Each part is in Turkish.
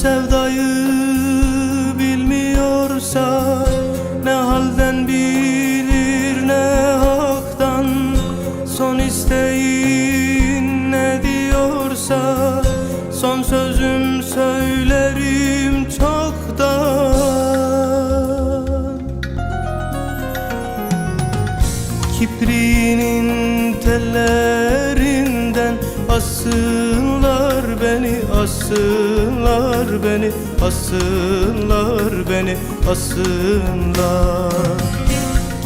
Sevdayı bilmiyorsa Ne halden bilir ne haktan Son isteğin ne diyorsa Son sözüm söylerim çoktan. Kibriğinin tellerinden beni, assınlar beni Assınlar beni, assınlar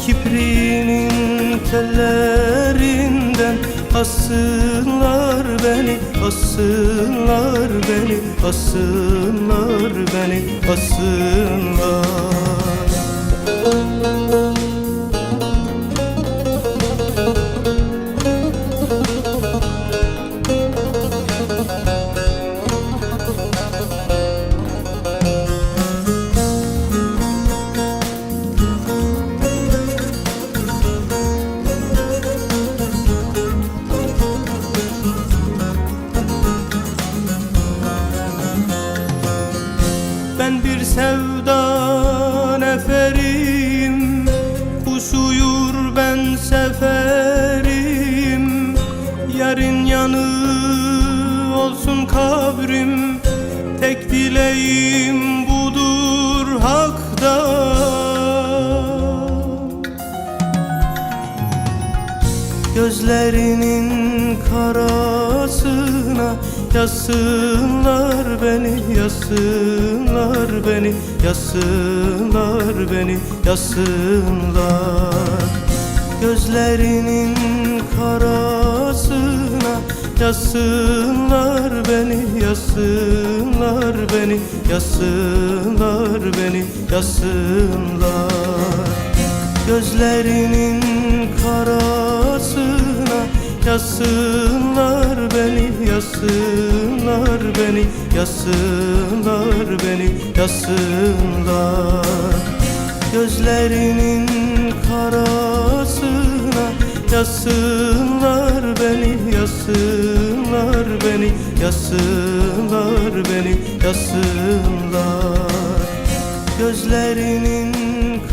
Kibriğinin tellerinden Assınlar beni, assınlar beni Assınlar beni, assınlar Ben bir sevda neferim. Kuş uyur ben seferim. Yarın yanı olsun kabrim. Tek dileğim budur hakta Gözlerinin karasına Yazsınlar beni, yazsınlar beni Yazsınlar beni, yazsınlar Gözlerinin karasına Yazsınlar beni, yazsınlar beni Yazsınlar beni, yazsınlar Gözlerinin karasına Yazsınlar beni, yazsınlar beni Yazsınlar beni, yazsınlar Gözlerinin karasına Yazsınlar beni, yazsınlar beni Yazsınlar beni, yazsınlar Gözlerinin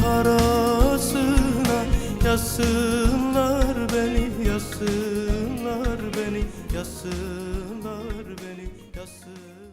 karasına yasınlar beni, yasınlar beni, yasınlar beni.